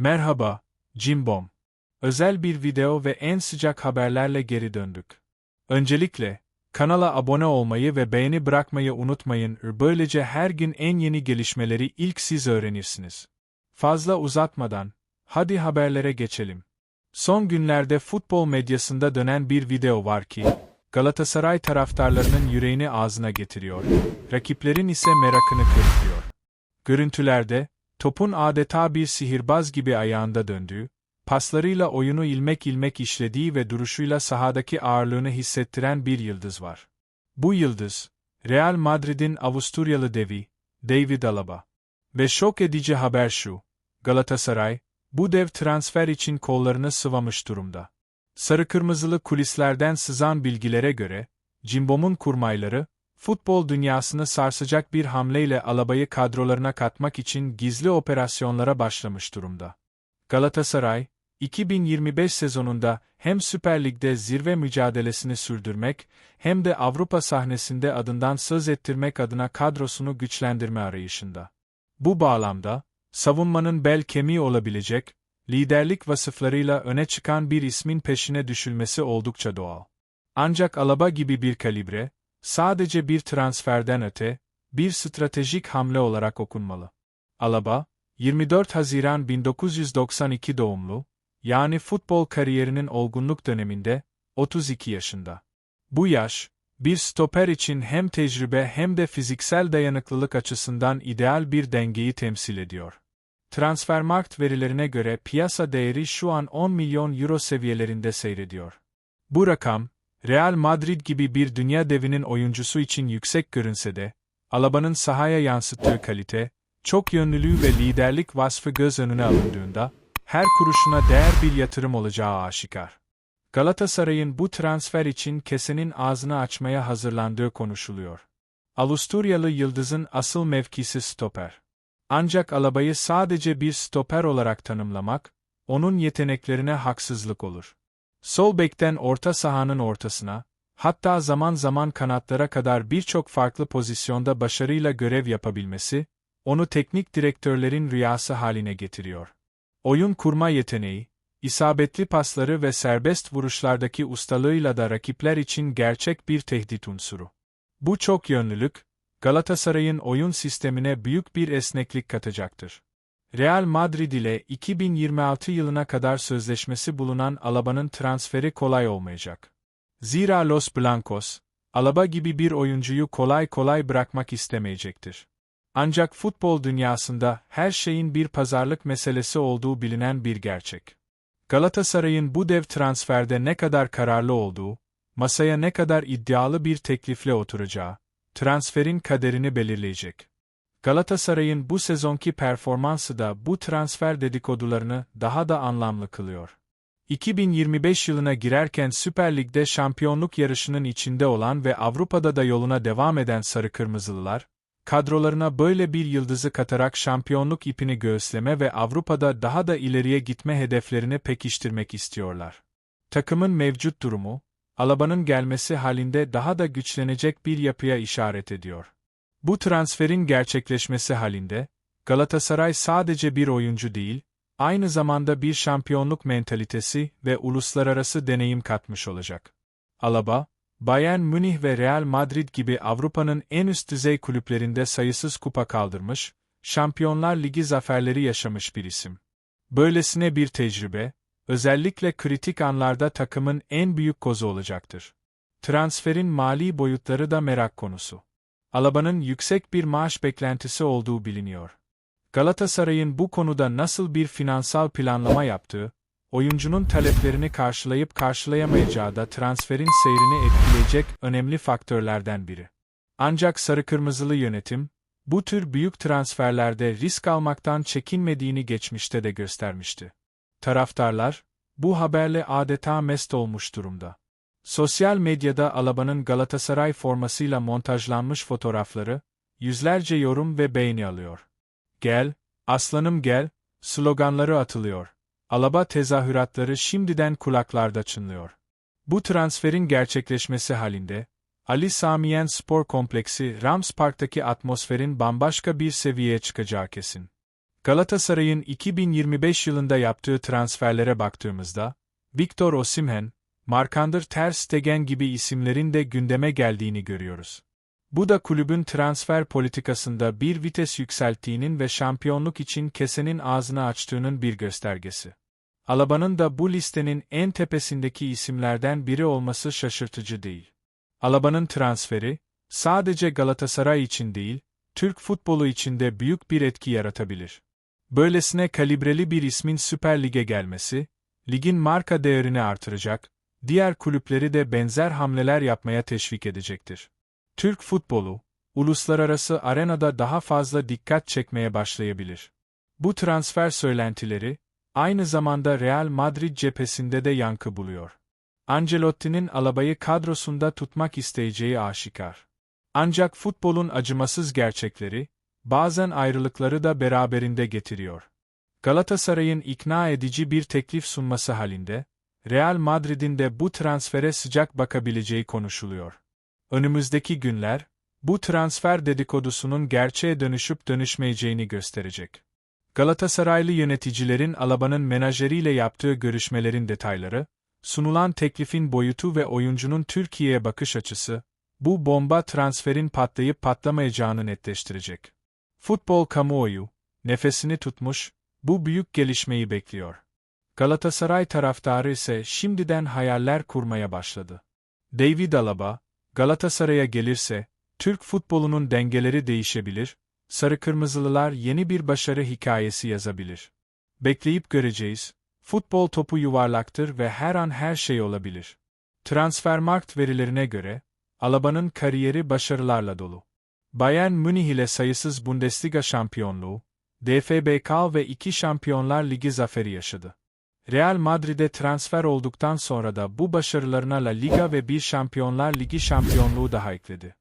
Merhaba, Cimbom. Özel bir video ve en sıcak haberlerle geri döndük. Öncelikle, kanala abone olmayı ve beğeni bırakmayı unutmayın. Böylece her gün en yeni gelişmeleri ilk siz öğrenirsiniz. Fazla uzatmadan, hadi haberlere geçelim. Son günlerde futbol medyasında dönen bir video var ki, Galatasaray taraftarlarının yüreğini ağzına getiriyor, rakiplerin ise merakını kırpıyor. Görüntülerde, topun adeta bir sihirbaz gibi ayağında döndüğü, paslarıyla oyunu ilmek ilmek işlediği ve duruşuyla sahadaki ağırlığını hissettiren bir yıldız var. Bu yıldız, Real Madrid'in Avusturyalı devi, David Alaba. Ve şok edici haber şu, Galatasaray, bu dev transfer için kollarını sıvamış durumda. Sarı kırmızılı kulislerden sızan bilgilere göre, Cimbom'un kurmayları, futbol dünyasını sarsacak bir hamleyle Alaba'yı kadrolarına katmak için gizli operasyonlara başlamış durumda. Galatasaray, 2025 sezonunda hem Süper Lig'de zirve mücadelesini sürdürmek hem de Avrupa sahnesinde adından söz ettirmek adına kadrosunu güçlendirme arayışında. Bu bağlamda, savunmanın bel kemiği olabilecek, liderlik vasıflarıyla öne çıkan bir ismin peşine düşülmesi oldukça doğal. Ancak Alaba gibi bir kalibre, sadece bir transferden öte, bir stratejik hamle olarak okunmalı. Alaba, 24 Haziran 1992 doğumlu, yani futbol kariyerinin olgunluk döneminde, 32 yaşında. Bu yaş, bir stoper için hem tecrübe hem de fiziksel dayanıklılık açısından ideal bir dengeyi temsil ediyor. Transfermarkt verilerine göre piyasa değeri şu an 10 milyon euro seviyelerinde seyrediyor. Bu rakam, Real Madrid gibi bir dünya devinin oyuncusu için yüksek görünse de, Alaba'nın sahaya yansıttığı kalite, çok yönlülüğü ve liderlik vasfı göz önüne alındığında, her kuruşuna değer bir yatırım olacağı aşikar. Galatasaray'ın bu transfer için kesenin ağzını açmaya hazırlandığı konuşuluyor. Avusturyalı Yıldız'ın asıl mevkisi stoper. Ancak Alaba'yı sadece bir stoper olarak tanımlamak, onun yeteneklerine haksızlık olur. Sol bekten orta sahanın ortasına, hatta zaman zaman kanatlara kadar birçok farklı pozisyonda başarıyla görev yapabilmesi, onu teknik direktörlerin rüyası haline getiriyor. Oyun kurma yeteneği, isabetli pasları ve serbest vuruşlardaki ustalığıyla da rakipler için gerçek bir tehdit unsuru. Bu çok yönlülük, Galatasaray'ın oyun sistemine büyük bir esneklik katacaktır. Real Madrid ile 2026 yılına kadar sözleşmesi bulunan Alaba'nın transferi kolay olmayacak. Zira Los Blancos, Alaba gibi bir oyuncuyu kolay kolay bırakmak istemeyecektir. Ancak futbol dünyasında her şeyin bir pazarlık meselesi olduğu bilinen bir gerçek. Galatasaray'ın bu dev transferde ne kadar kararlı olduğu, masaya ne kadar iddialı bir teklifle oturacağı, transferin kaderini belirleyecek. Galatasaray'ın bu sezonki performansı da bu transfer dedikodularını daha da anlamlı kılıyor. 2025 yılına girerken Süper Lig'de şampiyonluk yarışının içinde olan ve Avrupa'da da yoluna devam eden Sarı Kırmızılılar, kadrolarına böyle bir yıldızı katarak şampiyonluk ipini göğüsleme ve Avrupa'da daha da ileriye gitme hedeflerini pekiştirmek istiyorlar. Takımın mevcut durumu, Alaba'nın gelmesi halinde daha da güçlenecek bir yapıya işaret ediyor. Bu transferin gerçekleşmesi halinde, Galatasaray sadece bir oyuncu değil, aynı zamanda bir şampiyonluk mentalitesi ve uluslararası deneyim katmış olacak. Alaba, Bayern Münih ve Real Madrid gibi Avrupa'nın en üst düzey kulüplerinde sayısız kupa kaldırmış, Şampiyonlar Ligi zaferleri yaşamış bir isim. Böylesine bir tecrübe, özellikle kritik anlarda takımın en büyük kozu olacaktır. Transferin mali boyutları da merak konusu. Alaba'nın yüksek bir maaş beklentisi olduğu biliniyor. Galatasaray'ın bu konuda nasıl bir finansal planlama yaptığı, oyuncunun taleplerini karşılayıp karşılayamayacağı da transferin seyrini etkileyecek önemli faktörlerden biri. Ancak sarı kırmızılı yönetim, bu tür büyük transferlerde risk almaktan çekinmediğini geçmişte de göstermişti. Taraftarlar, bu haberle adeta mest olmuş durumda. Sosyal medyada Alaba'nın Galatasaray formasıyla montajlanmış fotoğrafları, yüzlerce yorum ve beğeni alıyor. Gel, aslanım gel, sloganları atılıyor. Alaba tezahüratları şimdiden kulaklarda çınlıyor. Bu transferin gerçekleşmesi halinde, Ali Samiyen Spor Kompleksi Rams Park'taki atmosferin bambaşka bir seviyeye çıkacağı kesin. Galatasaray'ın 2025 yılında yaptığı transferlere baktığımızda, Victor Osimhen, Markander Ter Stegen gibi isimlerin de gündeme geldiğini görüyoruz. Bu da kulübün transfer politikasında bir vites yükselttiğinin ve şampiyonluk için kesenin ağzını açtığının bir göstergesi. Alaba'nın da bu listenin en tepesindeki isimlerden biri olması şaşırtıcı değil. Alaba'nın transferi, sadece Galatasaray için değil, Türk futbolu için de büyük bir etki yaratabilir. Böylesine kalibreli bir ismin Süper Lig'e gelmesi, ligin marka değerini artıracak, diğer kulüpleri de benzer hamleler yapmaya teşvik edecektir. Türk futbolu, uluslararası arenada daha fazla dikkat çekmeye başlayabilir. Bu transfer söylentileri, aynı zamanda Real Madrid cephesinde de yankı buluyor. Ancelotti'nin Alaba'yı kadrosunda tutmak isteyeceği aşikar. Ancak futbolun acımasız gerçekleri, bazen ayrılıkları da beraberinde getiriyor. Galatasaray'ın ikna edici bir teklif sunması halinde, Real Madrid'in de bu transfere sıcak bakabileceği konuşuluyor. Önümüzdeki günler, bu transfer dedikodusunun gerçeğe dönüşüp dönüşmeyeceğini gösterecek. Galatasaraylı yöneticilerin Alaba'nın menajeriyle yaptığı görüşmelerin detayları, sunulan teklifin boyutu ve oyuncunun Türkiye'ye bakış açısı, bu bomba transferin patlayıp patlamayacağını netleştirecek. Futbol kamuoyu, nefesini tutmuş, bu büyük gelişmeyi bekliyor. Galatasaray taraftarı ise şimdiden hayaller kurmaya başladı. David Alaba, Galatasaray'a gelirse, Türk futbolunun dengeleri değişebilir, sarı kırmızılılar yeni bir başarı hikayesi yazabilir. Bekleyip göreceğiz, futbol topu yuvarlaktır ve her an her şey olabilir. Transfermarkt verilerine göre, Alaba'nın kariyeri başarılarla dolu. Bayern Münih ile sayısız Bundesliga şampiyonluğu, DFB ve iki Şampiyonlar Ligi zaferi yaşadı. Real Madrid'e transfer olduktan sonra da bu başarılarına La Liga ve bir Şampiyonlar Ligi şampiyonluğu daha ekledi.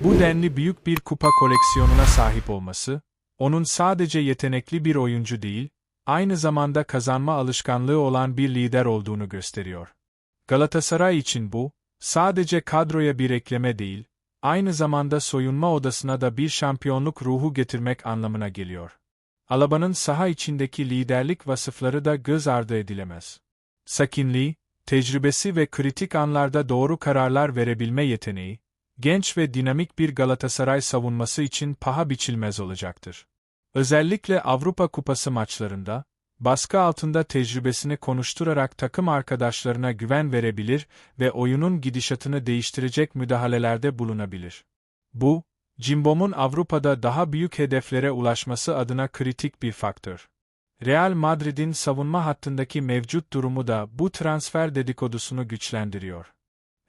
Bu denli büyük bir kupa koleksiyonuna sahip olması, onun sadece yetenekli bir oyuncu değil, aynı zamanda kazanma alışkanlığı olan bir lider olduğunu gösteriyor. Galatasaray için bu, sadece kadroya bir ekleme değil, aynı zamanda soyunma odasına da bir şampiyonluk ruhu getirmek anlamına geliyor. Alaba'nın saha içindeki liderlik vasıfları da göz ardı edilemez. Sakinliği, tecrübesi ve kritik anlarda doğru kararlar verebilme yeteneği, genç ve dinamik bir Galatasaray savunması için paha biçilmez olacaktır. Özellikle Avrupa Kupası maçlarında, baskı altında tecrübesini konuşturarak takım arkadaşlarına güven verebilir ve oyunun gidişatını değiştirecek müdahalelerde bulunabilir. Bu, Cimbom'un Avrupa'da daha büyük hedeflere ulaşması adına kritik bir faktör. Real Madrid'in savunma hattındaki mevcut durumu da bu transfer dedikodusunu güçlendiriyor.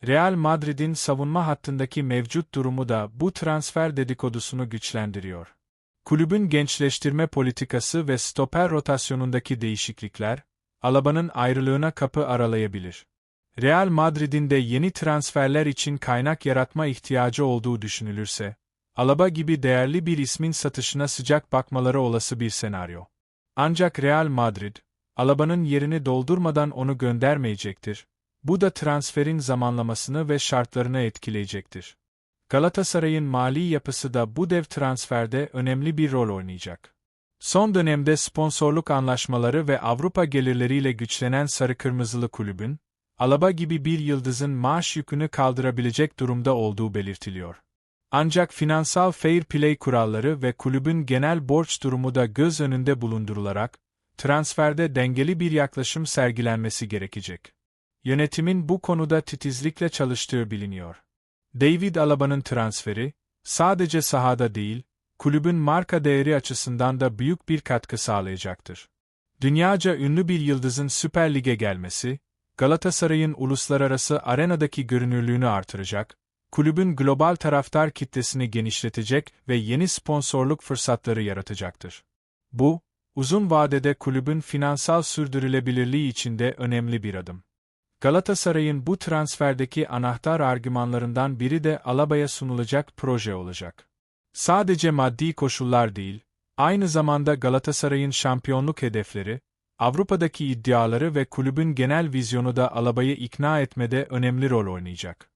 Real Madrid'in savunma hattındaki mevcut durumu da bu transfer dedikodusunu güçlendiriyor. Kulübün gençleştirme politikası ve stoper rotasyonundaki değişiklikler, Alaba'nın ayrılığına kapı aralayabilir. Real Madrid'in de yeni transferler için kaynak yaratma ihtiyacı olduğu düşünülürse, Alaba gibi değerli bir ismin satışına sıcak bakmaları olası bir senaryo. Ancak Real Madrid, Alaba'nın yerini doldurmadan onu göndermeyecektir. Bu da transferin zamanlamasını ve şartlarını etkileyecektir. Galatasaray'ın mali yapısı da bu dev transferde önemli bir rol oynayacak. Son dönemde sponsorluk anlaşmaları ve Avrupa gelirleriyle güçlenen Sarı Kırmızılı kulübün, Alaba gibi bir yıldızın maaş yükünü kaldırabilecek durumda olduğu belirtiliyor. Ancak finansal fair play kuralları ve kulübün genel borç durumu da göz önünde bulundurularak, transferde dengeli bir yaklaşım sergilenmesi gerekecek. Yönetimin bu konuda titizlikle çalıştığı biliniyor. David Alaba'nın transferi, sadece sahada değil, kulübün marka değeri açısından da büyük bir katkı sağlayacaktır. Dünyaca ünlü bir yıldızın Süper Lig'e gelmesi, Galatasaray'ın uluslararası arenadaki görünürlüğünü artıracak, kulübün global taraftar kitlesini genişletecek ve yeni sponsorluk fırsatları yaratacaktır. Bu, uzun vadede kulübün finansal sürdürülebilirliği için de önemli bir adım. Galatasaray'ın bu transferdeki anahtar argümanlarından biri de Alaba'ya sunulacak proje olacak. Sadece maddi koşullar değil, aynı zamanda Galatasaray'ın şampiyonluk hedefleri, Avrupa'daki iddiaları ve kulübün genel vizyonu da Alaba'yı ikna etmede önemli rol oynayacak.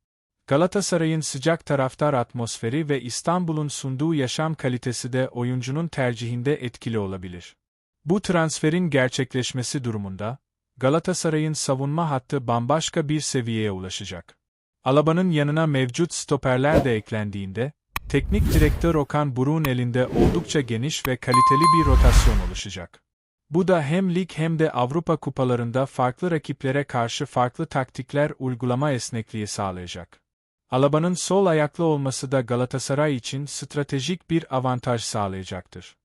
Galatasaray'ın sıcak taraftar atmosferi ve İstanbul'un sunduğu yaşam kalitesi de oyuncunun tercihinde etkili olabilir. Bu transferin gerçekleşmesi durumunda, Galatasaray'ın savunma hattı bambaşka bir seviyeye ulaşacak. Alaba'nın yanına mevcut stoperler de eklendiğinde, teknik direktör Okan Buruk'un elinde oldukça geniş ve kaliteli bir rotasyon oluşacak. Bu da hem lig hem de Avrupa kupalarında farklı rakiplere karşı farklı taktikler uygulama esnekliği sağlayacak. Alaba'nın sol ayaklı olması da Galatasaray için stratejik bir avantaj sağlayacaktır.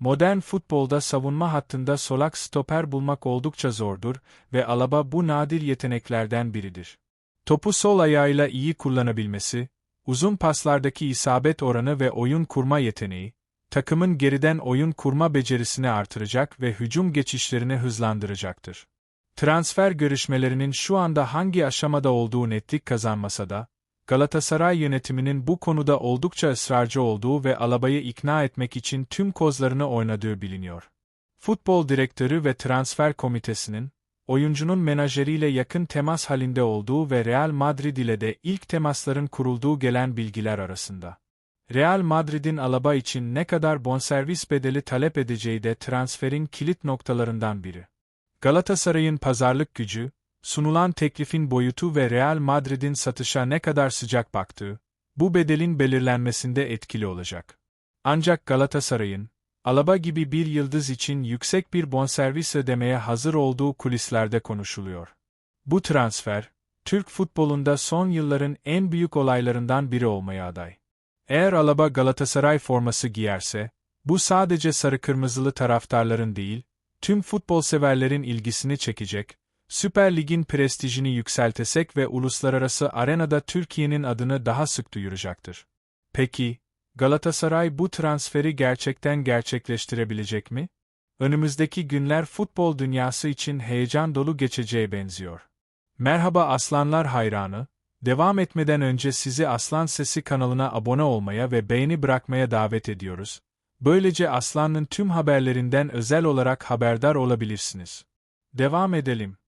Modern futbolda savunma hattında solak stoper bulmak oldukça zordur ve Alaba bu nadir yeteneklerden biridir. Topu sol ayağıyla iyi kullanabilmesi, uzun paslardaki isabet oranı ve oyun kurma yeteneği, takımın geriden oyun kurma becerisini artıracak ve hücum geçişlerini hızlandıracaktır. Transfer görüşmelerinin şu anda hangi aşamada olduğu netlik kazanmasa da, Galatasaray yönetiminin bu konuda oldukça ısrarcı olduğu ve Alaba'yı ikna etmek için tüm kozlarını oynadığı biliniyor. Futbol direktörü ve transfer komitesinin, oyuncunun menajeriyle yakın temas halinde olduğu ve Real Madrid ile de ilk temasların kurulduğu gelen bilgiler arasında. Real Madrid'in Alaba için ne kadar bonservis bedeli talep edeceği de transferin kilit noktalarından biri. Galatasaray'ın pazarlık gücü, sunulan teklifin boyutu ve Real Madrid'in satışa ne kadar sıcak baktığı, bu bedelin belirlenmesinde etkili olacak. Ancak Galatasaray'ın, Alaba gibi bir yıldız için yüksek bir bonservis ödemeye hazır olduğu kulislerde konuşuluyor. Bu transfer, Türk futbolunda son yılların en büyük olaylarından biri olmaya aday. Eğer Alaba Galatasaray forması giyerse, bu sadece sarı-kırmızılı taraftarların değil, tüm futbol severlerin ilgisini çekecek, Süper Lig'in prestijini yükseltesek ve uluslararası arenada Türkiye'nin adını daha sık duyuracaktır. Peki, Galatasaray bu transferi gerçekten gerçekleştirebilecek mi? Önümüzdeki günler futbol dünyası için heyecan dolu geçeceğe benziyor. Merhaba Aslanlar hayranı, devam etmeden önce sizi Aslan Sesi kanalına abone olmaya ve beğeni bırakmaya davet ediyoruz. Böylece Aslan'ın tüm haberlerinden özel olarak haberdar olabilirsiniz. Devam edelim.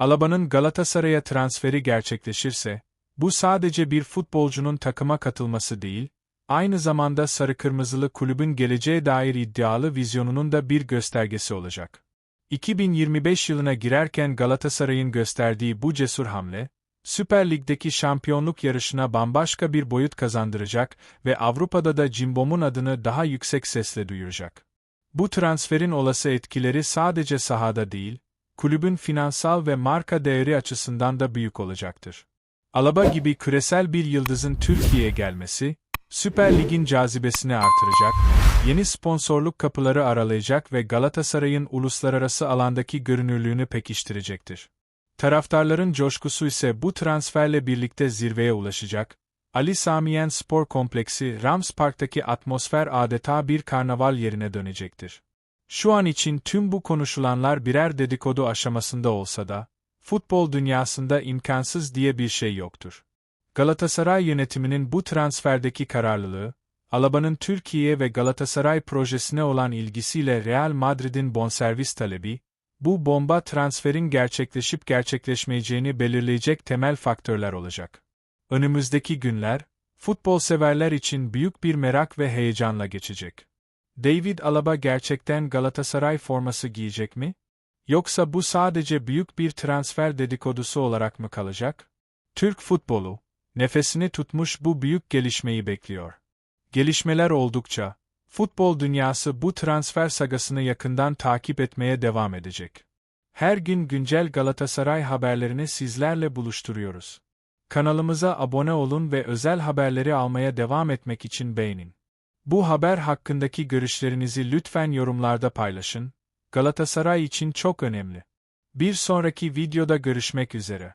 Alaba'nın Galatasaray'a transferi gerçekleşirse, bu sadece bir futbolcunun takıma katılması değil, aynı zamanda sarı-kırmızılı kulübün geleceğe dair iddialı vizyonunun da bir göstergesi olacak. 2025 yılına girerken Galatasaray'ın gösterdiği bu cesur hamle, Süper Lig'deki şampiyonluk yarışına bambaşka bir boyut kazandıracak ve Avrupa'da da Cimbom'un adını daha yüksek sesle duyuracak. Bu transferin olası etkileri sadece sahada değil, kulübün finansal ve marka değeri açısından da büyük olacaktır. Alaba gibi küresel bir yıldızın Türkiye'ye gelmesi, Süper Lig'in cazibesini artıracak, yeni sponsorluk kapıları aralayacak ve Galatasaray'ın uluslararası alandaki görünürlüğünü pekiştirecektir. Taraftarların coşkusu ise bu transferle birlikte zirveye ulaşacak. Ali Samiyen Spor Kompleksi Rams Park'taki atmosfer adeta bir karnaval yerine dönecektir. Şu an için tüm bu konuşulanlar birer dedikodu aşamasında olsa da, futbol dünyasında imkansız diye bir şey yoktur. Galatasaray yönetiminin bu transferdeki kararlılığı, Alaba'nın Türkiye ve Galatasaray projesine olan ilgisiyle Real Madrid'in bonservis talebi, bu bomba transferin gerçekleşip gerçekleşmeyeceğini belirleyecek temel faktörler olacak. Önümüzdeki günler, futbol severler için büyük bir merak ve heyecanla geçecek. David Alaba gerçekten Galatasaray forması giyecek mi? Yoksa bu sadece büyük bir transfer dedikodusu olarak mı kalacak? Türk futbolu, nefesini tutmuş bu büyük gelişmeyi bekliyor. Gelişmeler oldukça, futbol dünyası bu transfer sagasını yakından takip etmeye devam edecek. Her gün güncel Galatasaray haberlerini sizlerle buluşturuyoruz. Kanalımıza abone olun ve özel haberleri almaya devam etmek için beğenin. Bu haber hakkındaki görüşlerinizi lütfen yorumlarda paylaşın. Galatasaray için çok önemli. Bir sonraki videoda görüşmek üzere.